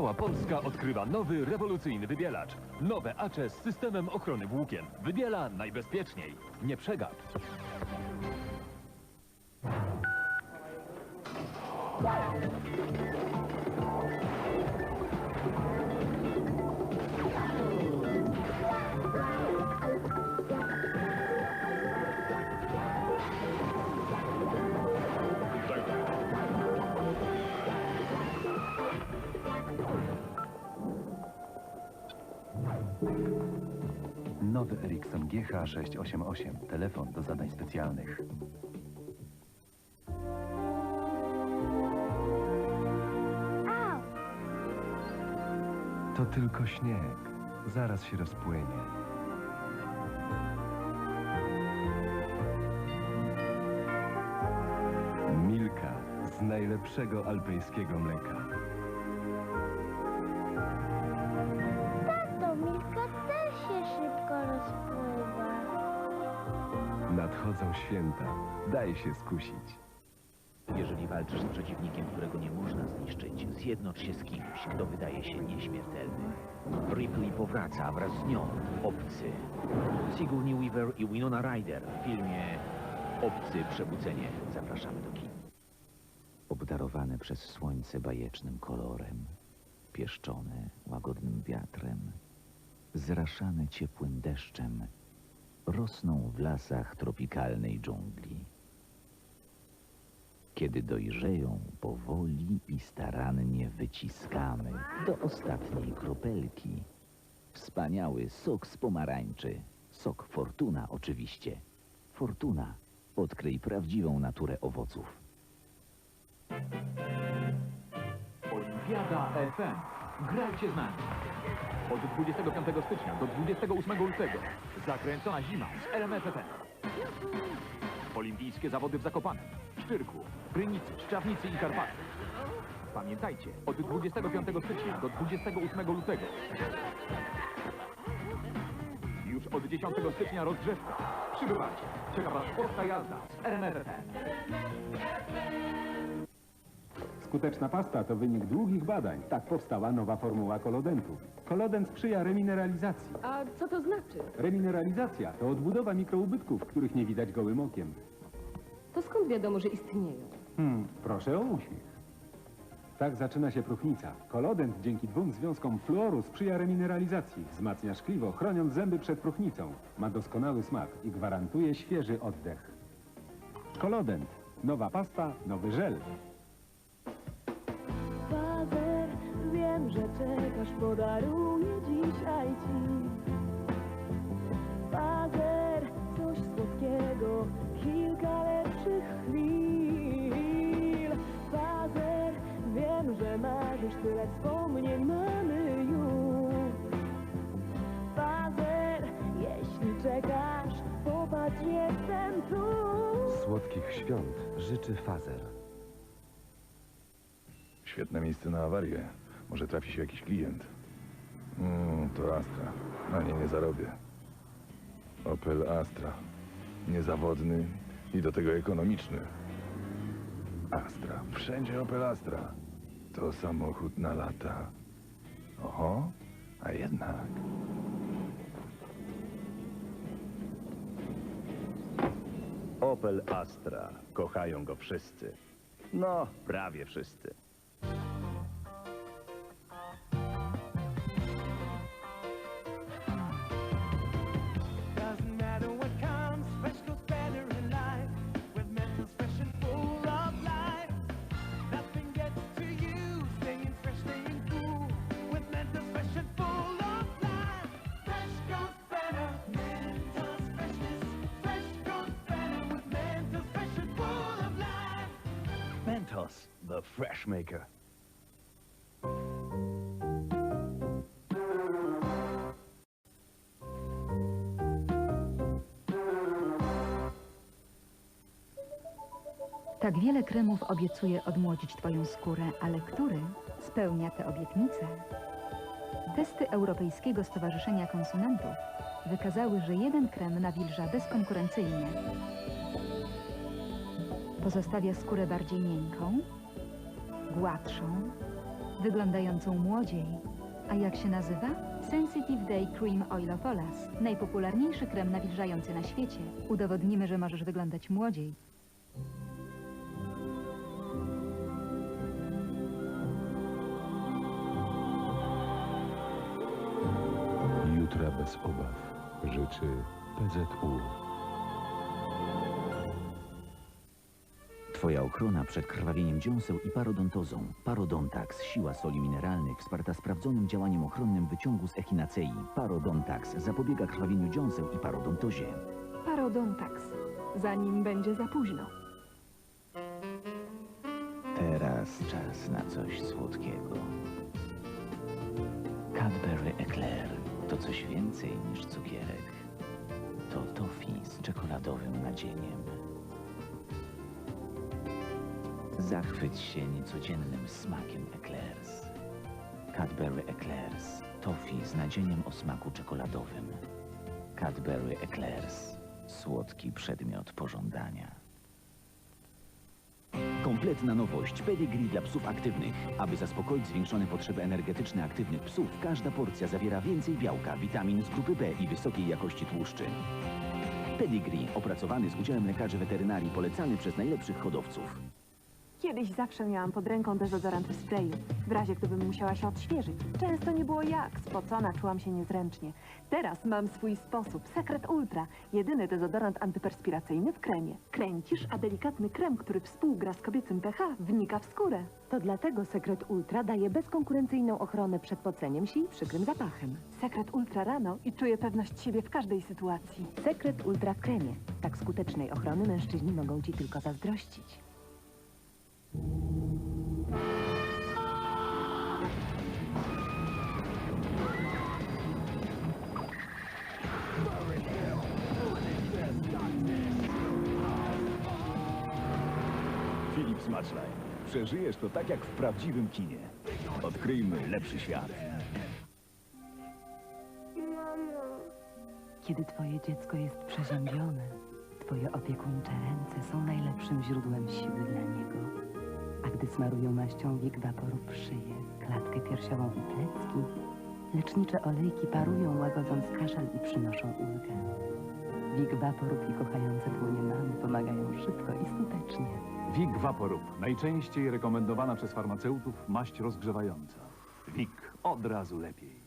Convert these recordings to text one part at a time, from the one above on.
Cała Polska odkrywa nowy, rewolucyjny wybielacz. Nowe Acze z systemem ochrony włókien. Wybiela najbezpieczniej. Nie przegap. Nowy Ericsson GH688. Telefon do zadań specjalnych. To tylko śnieg. Zaraz się rozpłynie. Milka z najlepszego alpejskiego mleka. Tato, Milka się szybko rozpływa. Nadchodzą święta. Daj się skusić. Jeżeli walczysz z przeciwnikiem, którego nie można zniszczyć, zjednocz się z kimś, kto wydaje się nieśmiertelny. Ripley powraca wraz z nią, Obcy. Sigourney Weaver i Winona Ryder w filmie Obcy Przebudzenie. Zapraszamy do kin. Obdarowane przez słońce bajecznym kolorem, pieszczone łagodnym wiatrem, zraszane ciepłym deszczem, rosną w lasach tropikalnej dżungli. Kiedy dojrzeją, powoli i starannie wyciskamy do ostatniej kropelki. Wspaniały sok z pomarańczy. Sok Fortuna oczywiście. Fortuna. Odkryj prawdziwą naturę owoców. Olimpiada FM. Grajcie z nami. Od 25 stycznia do 28 lutego. Zakręcona zima z RMF FM. Olimpijskie zawody w Zakopanem, Szczyrku, Krynicy, Szczawnicy i Karpaty. Pamiętajcie, od 25 stycznia do 28 lutego. Już od 10 stycznia rozgrzewka. Przybywajcie. Czeka Was polska jazda z RMF FM. Skuteczna pasta to wynik długich badań. Tak powstała nowa formuła kolodentu. Kolodent sprzyja remineralizacji. A co to znaczy? Remineralizacja to odbudowa mikroubytków, których nie widać gołym okiem. To skąd wiadomo, że istnieją? Hmm, proszę o uśmiech. Tak zaczyna się próchnica. Kolodent dzięki dwóm związkom fluoru sprzyja remineralizacji, wzmacnia szkliwo, chroniąc zęby przed próchnicą. Ma doskonały smak i gwarantuje świeży oddech. Kolodent. Nowa pasta, nowy żel. Wiem, że czekasz, podaruję dzisiaj ci. Fazer, coś słodkiego, kilka lepszych chwil. Fazer, wiem, że marzysz, tyle wspomnień mamy już. Fazer, jeśli czekasz, popatrz, jestem tu. Słodkich świąt życzy Fazer. Świetne miejsce na awarię. Może trafi się jakiś klient. Mm, to Astra. Na nie nie zarobię. Opel Astra. Niezawodny i do tego ekonomiczny. Astra. Wszędzie Opel Astra. To samochód na lata. Oho, a jednak. Opel Astra. Kochają go wszyscy. No, prawie wszyscy. The fresh maker. Tak wiele kremów obiecuje odmłodzić Twoją skórę, ale który spełnia te obietnice? Testy Europejskiego Stowarzyszenia Konsumentów wykazały, że jeden krem nawilża bezkonkurencyjnie. Pozostawia skórę bardziej miękką, gładszą wyglądającą młodziej. A jak się nazywa? Sensitive Day Cream Oil of Olas. Najpopularniejszy krem nawilżający na świecie. Udowodnimy, że możesz wyglądać młodziej. Jutra bez obaw. Życzy PZU. Twoja ochrona przed krwawieniem dziąseł i parodontozą. Parodontax, siła soli mineralnych, wsparta sprawdzonym działaniem ochronnym wyciągu z echinacei. Parodontax zapobiega krwawieniu dziąseł i parodontozie. Parodontax. Zanim będzie za późno. Teraz czas na coś słodkiego. Cadbury Eclair to coś więcej niż cukierek. To toffee z czekoladowym nadzieniem. Zachwyć się niecodziennym smakiem Eclairs. Cadbury Eclairs. Toffee z nadzieniem o smaku czekoladowym. Cadbury Eclairs. Słodki przedmiot pożądania. Kompletna nowość pedigree dla psów aktywnych. Aby zaspokoić zwiększone potrzeby energetyczne aktywnych psów, każda porcja zawiera więcej białka, witamin z grupy B i wysokiej jakości tłuszczy. Pedigree, opracowany z udziałem lekarzy weterynarii, polecany przez najlepszych hodowców. Kiedyś zawsze miałam pod ręką dezodorant w sprayu, w razie gdybym musiała się odświeżyć. Często nie było jak, spocona, czułam się niezręcznie. Teraz mam swój sposób, Secret Ultra, jedyny dezodorant antyperspiracyjny w kremie. Kręcisz, a delikatny krem, który współgra z kobiecym pH, wnika w skórę. To dlatego Secret Ultra daje bezkonkurencyjną ochronę przed poceniem się i przykrym zapachem. Secret Ultra rano i czuję pewność siebie w każdej sytuacji. Secret Ultra w kremie. Tak skutecznej ochrony mężczyźni mogą ci tylko zazdrościć. Philips Matchline. Przeżyjesz to tak jak w prawdziwym kinie. Odkryjmy lepszy świat. Kiedy twoje dziecko jest przeziębione, twoje opiekuńcze ręce są najlepszym źródłem siły dla niego. Gdy smarują maścią Wig Vaporub szyję, klatkę piersiową i plecki, lecznicze olejki parują, łagodząc kaszel i przynoszą ulgę. Wig Vaporub i kochające dłonie mamy pomagają szybko i skutecznie. WIG Vaporub. Najczęściej rekomendowana przez farmaceutów maść rozgrzewająca. WIG. Od razu lepiej.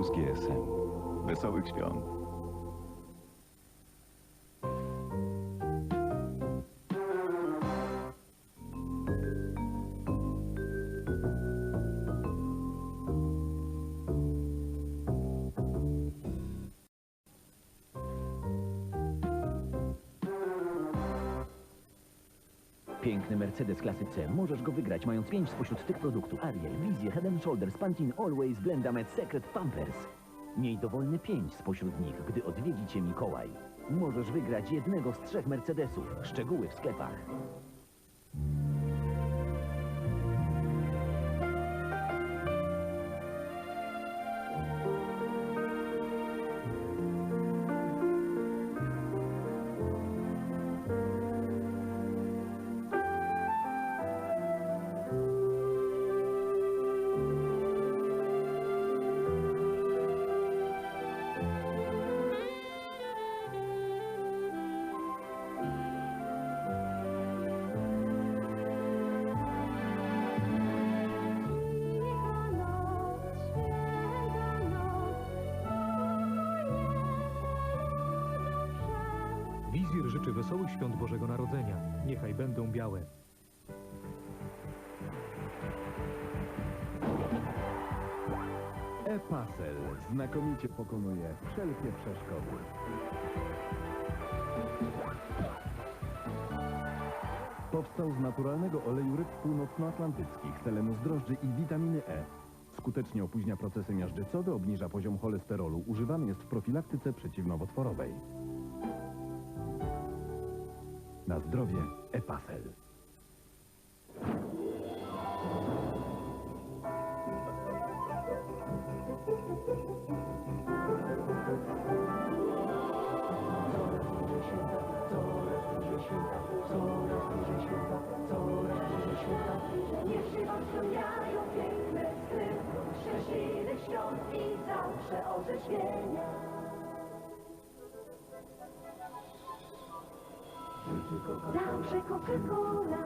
Plus GSM. Wesołych świąt. Piękny Mercedes klasy C. Możesz go wygrać, mając pięć spośród tych produktów. Ariel, Wizje, Head Shoulders, Pantene, Always, Blendamed, Secret, Pampers. Miej dowolne pięć spośród nich, gdy odwiedzi Cię Mikołaj. Możesz wygrać jednego z trzech Mercedesów. Szczegóły w sklepach. Wesołych świąt Bożego Narodzenia. Niechaj będą białe. E-Pasel znakomicie pokonuje wszelkie przeszkody. Powstał z naturalnego oleju ryb północnoatlantyckich, selenu z drożdży i witaminy E. Skutecznie opóźnia procesy miażdżycowe, obniża poziom cholesterolu. Używany jest w profilaktyce przeciwnowotworowej. Na zdrowie Epafel. Szczęśliwych świąt i zawsze orzeźwienia. Zawsze Coca-Cola.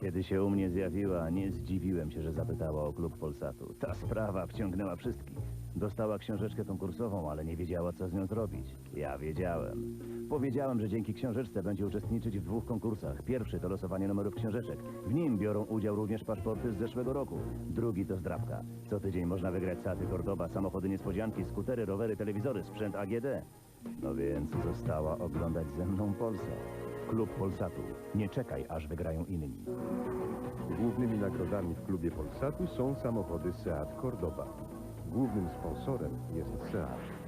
Kiedy się u mnie zjawiła, nie zdziwiłem się, że zapytała o klub Polsatu. Ta sprawa wciągnęła wszystkich. Dostała książeczkę konkursową, ale nie wiedziała, co z nią zrobić. Ja wiedziałem. Powiedziałem, że dzięki książeczce będzie uczestniczyć w dwóch konkursach. Pierwszy to losowanie numerów książeczek. W nim biorą udział również paszporty z zeszłego roku. Drugi to zdrabka. Co tydzień można wygrać saty Cordoba, samochody niespodzianki, skutery, rowery, telewizory, sprzęt AGD. No więc została oglądać ze mną Polsat. Klub Polsatu. Nie czekaj, aż wygrają inni. Głównymi nagrodami w klubie Polsatu są samochody Seat Cordoba. Głównym sponsorem jest Seat.